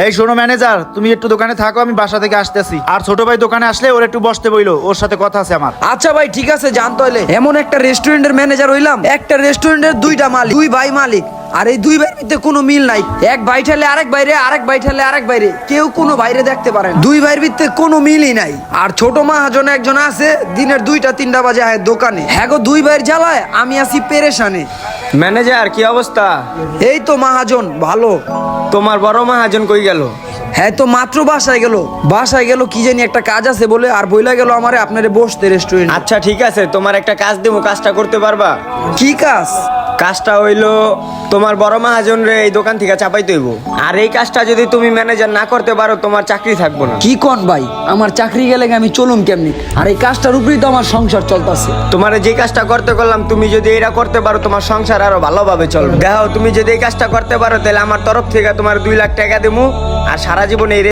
এই শোনো ম্যানেজার, তুমি একটু দোকানে থাকো, আমি বাসা থেকে আসতেছি। আর ছোট ভাই দোকানে আসলে ওর একটু বসতে বইলো, ওর সাথে কথা আছে আমার। আচ্ছা ভাই, ঠিক আছে, জানতে হইলে এমন একটা রেস্টুরেন্টের ম্যানেজার হইলাম, একটা রেস্টুরেন্টের দুইটা মালিক, দুই ভাই মালিক, আর এই দুই ভাইয়ের ভিতরে কোনো মিল নাই। এক ভাই ঠেলে আরেক বাইরে আরেক ভাই ঠেলে আরেক বাইরে কেউ কোনো বাইরে দেখতে পারে না। দুই ভাইয়ের ভিতরে কোনো মিলই নাই। আর ছোট মাহাজন একজন আছে, দিনের দুইটা, তিনটা বাজে আয় দোকানে। হ্যাঁ গো, দুই ভাইয়ের জ্বালায় আমি আছি পেরেশানে। ম্যানেজার কি অবস্থা? এই তো মহাজন ভালো। তোমার বড় মহাজন কই গেল? হ্যাঁ তো মাত্র বাসায় গেল। বাসায় গেল কি জানি একটা কাজ আছে বলে আর বইলা গেল আমারে আপনারে বসতে রেস্টুরেন্ট আচ্ছা ঠিক আছে তোমার একটা কাজ দেবো কাজটা করতে পারবা? কি কাজ? কাজটা হইল তোমার বড় মহাজন রে এই দোকান থেকে চাপাই তৈব। আর এই কাজটা যদি তুমি ম্যানেজার না করতে পারো তোমার চাকরি থাকব না। কি কন ভাই? আমার চাকরি গেলে আমি চলুম কেমনি? আর এই কাজটার উপরেই তো আমার সংসার চলতেছে। তোমার যে কাজটা করতে করলাম তুমি যদি এটা করতে পারো তোমার সংসার আরও ভালোভাবে চলবে। দেখো তুমি যদি এই কাজটা করতে পারো তাহলে আমার তরফ থেকে তোমার দুই লাখ টাকা দেবো আর সারা জীবন এই